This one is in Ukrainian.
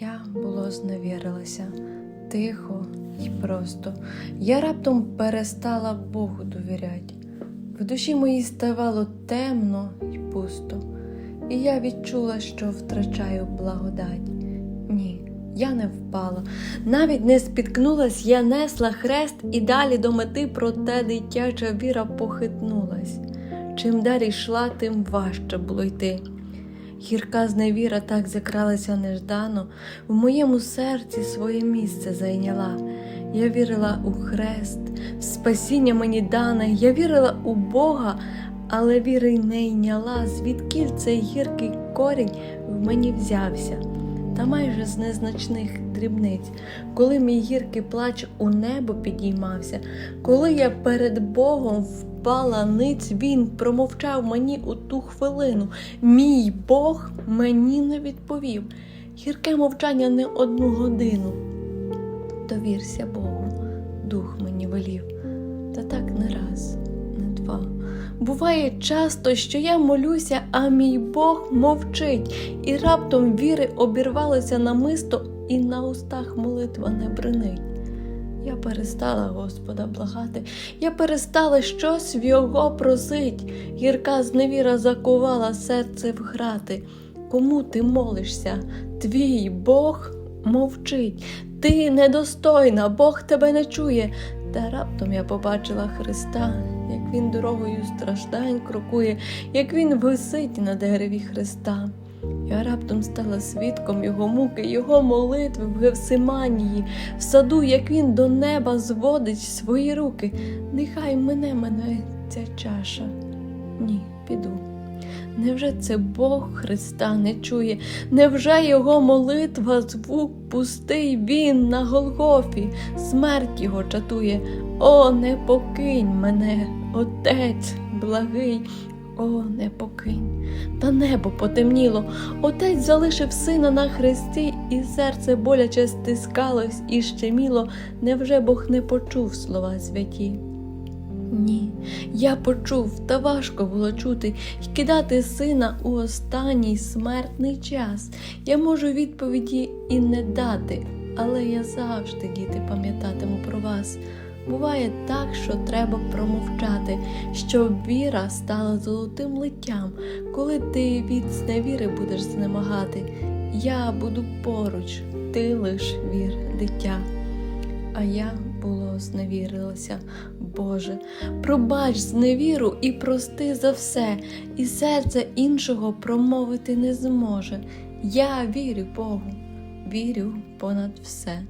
я було зневірилася тихо й просто. Я раптом перестала Богу довіряти. В душі моїй ставало темно й пусто, і я відчула, що втрачаю благодать. Ні, я не впала, навіть не спіткнулась, я несла хрест і далі до мети, проте дитяча віра похитнулась. Чим далі йшла, тим важче було йти. Гірка зневіра так закралася неждано, в моєму серці своє місце зайняла. Я вірила у хрест, в спасіння мені дане, я вірила у Бога, але віри не йняла, звідкіль цей гіркий корінь в мені взявся. Та майже з незначних дрібниць, коли мій гіркий плач у небо підіймався, коли я перед Богом впала ниць, він промовчав мені у ту хвилину. Мій Бог мені не відповів. Гірке мовчання не одну годину. Довірся Богу, дух мені велів, та так не раз, не два. Буває часто, що я молюся, а мій Бог мовчить, і раптом віри обірвалося намисто, і на устах молитва не бренить. Я перестала Господа благати, я перестала щось в його просить. Гірка зневіра закувала серце в грати. Кому ти молишся? Твій Бог мовчить. Ти недостойна, Бог тебе не чує. Та раптом я побачила Христа, як він дорогою страждань крокує, як він висить на дереві Христа. Я раптом стала свідком його муки, його молитви в Гевсиманії, в саду, як він до неба зводить свої руки. Нехай мене мене ця чаша. Ні, піду. Невже це Бог Христа не чує? Невже його молитва, звук пустий він на Голгофі, смерть його чатує? О, не покинь мене, Отець благий, о, не покинь. Та небо потемніло, отець залишив сина на хресті, і серце боляче стискалось і щеміло. Невже Бог не почув слова святі? Ні, я почув, та важко було чути й кидати сина у останній смертний час. Я можу відповіді і не дати, але я завжди, діти, пам'ятатиму про вас. Буває так, що треба промовчати, щоб віра стала золотим литтям, коли ти від зневіри будеш знемагати. Я буду поруч, ти лиш вір, дитя. А я було зневірилася, Боже, пробач зневіру і прости за все, і серце іншого промовити не зможе. Я вірю Богу, вірю понад все.